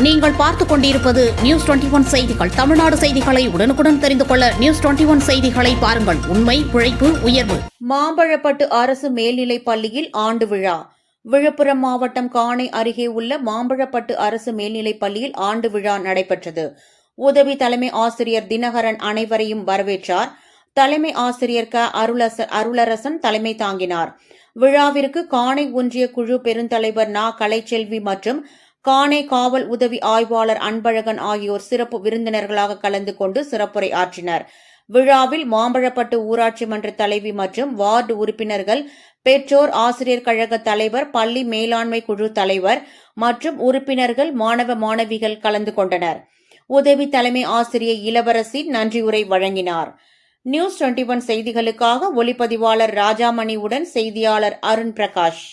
நீங்கள் பார்த்துக் கொண்டிருப்பது நியூஸ் டுவெண்டி ஒன் செய்திகள். தமிழ்நாடு செய்திகளை உடனுக்குடன் தெரிந்து கொள்ள நியூஸ் டுவெண்டி ஒன் செய்திகளை பாருங்கள். உண்மை உழைப்பு உயர்வு. மாம்பழப்பட்டு அரசு மேல்நிலைப் பள்ளியில் ஆண்டு விழா. விழுப்புரம் மாவட்டம் காணை அருகே உள்ள மாம்பழப்பட்டு அரசு மேல்நிலைப் பள்ளியில் ஆண்டு விழா நடைபெற்றது. உதவி தலைமை ஆசிரியர் தினகரன் அனைவரையும் வரவேற்றார். தலைமை ஆசிரியர் க. அருளச அருளரசன் தலைமை தாங்கினார். விழாவிற்கு காணை ஒன்றிய குழு பெருந்தலைவர் நா. கலைச்செல்வி மற்றும் காணே காவல் உதவி ஆய்வாளர் அன்பழகன் ஆகியோர் சிறப்பு விருந்தினர்களாக கலந்து கொண்டு சிறப்புரை ஆற்றினர். விழாவில் மாம்பழப்பட்டு ஊராட்சி மன்ற தலைவி மற்றும் வார்டு உறுப்பினர்கள் பெற்றோர் ஆசிரியர் கழக தலைவர் பள்ளி மேலாண்மை குழு தலைவர் மற்றும் உறுப்பினர்கள் மாணவ மாணவிகள் கலந்து கொண்டனர். உதவி தலைமை ஆசிரியர் இளவரசி நன்றியுரை வழங்கினார். நியூஸ் டுவெண்டி ஒன் செய்திகளுக்காக ஒளிப்பதிவாளர் ராஜாமணியுடன் செய்தியாளர் அருண் பிரகாஷ்